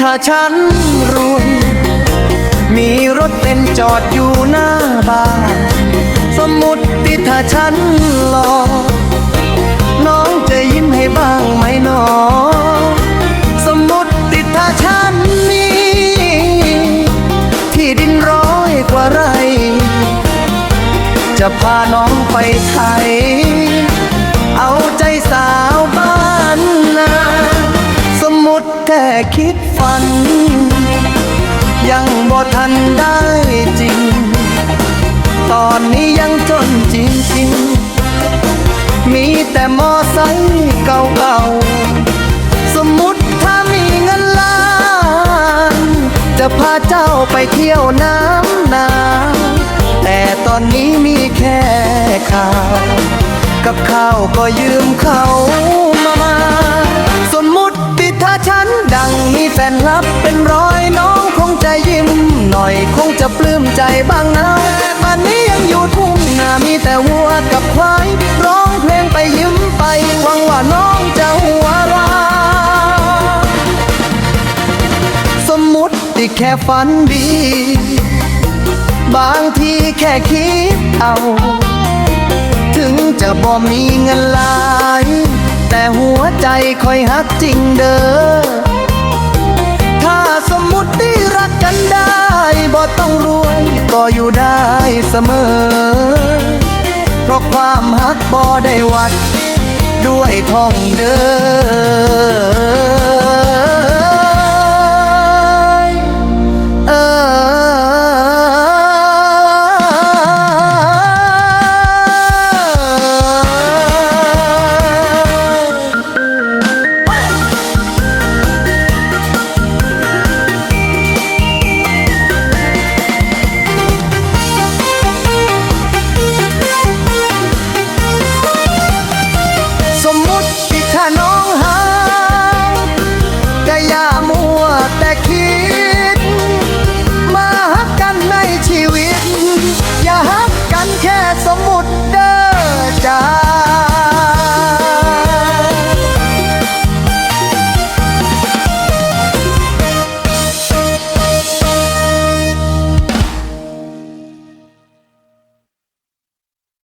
ฉันรวย มีรถเต็นจอดอยู่หน้าบ้าน สมมุติถ้าฉันหล่อน้องจะยิ้มให้บ้างไหมนอสมมุติถ้าฉันมีที่ดินร้อยกว่าไร จะพาน้องไปไทย เอาใจสาวบ้านนา ค่คิดฝัน ยังบ่ทันได้จริง ตอนนี้ยังจนจริงๆมีแต่มอไซค์เก่าๆ สมมุติถ้ามีเงินล้าน จะพาเจ้าไปเที่ยวน้ำนาแต่ตอนนี้มีแค่ข่าว กับข้าวก็ยืมเขา กับควายร้องเพลงไปยิ้มไปหวังว่าน้องจะหัวเราสมมุติแค่ฝันดี บางทีแค่คิดเอา ถึงจะบ่มีเงินหลาย แต่หัวใจคอยฮักจริงเด้อถ้าสมมุติที่รักกันได้บ่ต้องรวยก็อยู่ได้เสมอ ความฮักบ่ได้วัด ด้วยทองเด้อ แต่คิด มาฮักกันในชีวิต อย่าฮักกันแค่สมมุติเด้อจ้า